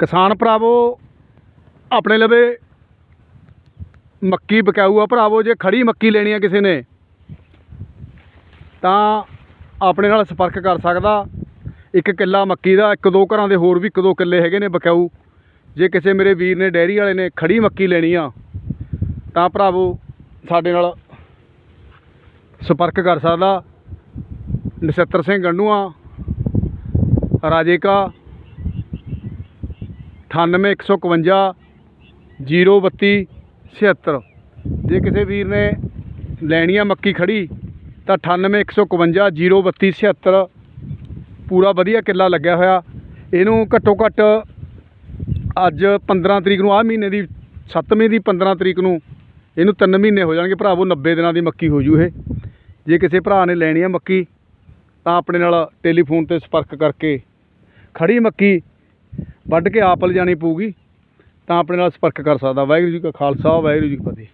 ਕਿਸਾਨ ਭਰਾਵੋ, ਆਪਣੇ ਲਵੇ ਮੱਕੀ ਬਕਾਊ ਆ ਭਰਾਵੋ, ਜੇ ਖੜੀ ਮੱਕੀ ਲੈਣੀ ਆ ਕਿਸੇ ਨੇ, ਤਾਂ ਆਪਣੇ ਨਾਲ ਸੰਪਰਕ ਕਰ ਸਕਦਾ। ਇੱਕ ਕਿੱਲਾ ਮੱਕੀ ਦਾ, ਇੱਕ ਦੋ ਘਰਾਂ ਦੇ ਹੋਰ ਵੀ ਇੱਕ ਦੋ ਕਿੱਲੇ ਹੈਗੇ ਨੇ ਬਕਾਊ ਜੇ ਕਿਸੇ ਮੇਰੇ ਵੀਰ ਨੇ, ਡੈਰੀ ਵਾਲੇ ਨੇ ਖੜੀ ਮੱਕੀ ਲੈਣੀ ਆ, ਤਾਂ ਭਰਾਵੋ, ਸਾਡੇ ਨਾਲ ਸੰਪਰਕ ਕਰ ਸਕਦਾ। ਨਛੱਤਰ ਸਿੰਘ ਗੰਡੂਆ ਰਾਜੇਕਾ 98152 032 76 ਜੇ ਕਿਸੇ ਵੀਰ ਨੇ ਲੈਣੀ ਆ ਮੱਕੀ ਖੜੀ, ਤਾਂ 98152 032 76 ਪੂਰਾ ਵਧੀਆ ਕਿੱਲਾ ਲੱਗਿਆ ਹੋਇਆ। ਇਹਨੂੰ ਘੱਟੋ ਘੱਟ ਅੱਜ 15 ਤਰੀਕ ਨੂੰ, ਆਹ ਮਹੀਨੇ ਦੀ 7ਵੀਂ ਦੀ 15 ਤਰੀਕ ਨੂੰ, ਇਹਨੂੰ 3 ਮਹੀਨੇ ਹੋ ਜਾਣਗੇ ਭਰਾਵੋ 90 ਦਿਨਾਂ ਦੀ ਮੱਕੀ ਹੋ ਜੂ ਇਹ। ਜੇ ਕਿਸੇ ਭਰਾ ਨੇ ਲੈਣੀ ਆ ਮੱਕੀ, ਤਾਂ ਆਪਣੇ ਨਾਲ ਟੈਲੀਫੋਨ ਤੇ ਸੰਪਰਕ ਕਰਕੇ ਖੜੀ ਮੱਕੀ ਵੱਢ ਕੇ ਆਪ ਲਿਜਾਣੀ ਪਊਗੀ ਤਾਂ ਆਪਣੇ ਨਾਲ ਸੰਪਰਕ ਕਰ ਸਕਦਾ। ਵਾਹਿਗੁਰੂ ਜੀ ਕਾ ਖਾਲਸਾ, ਵਾਹਿਗੁਰੂ ਜੀ ਕੀ ਫਤਿਹ।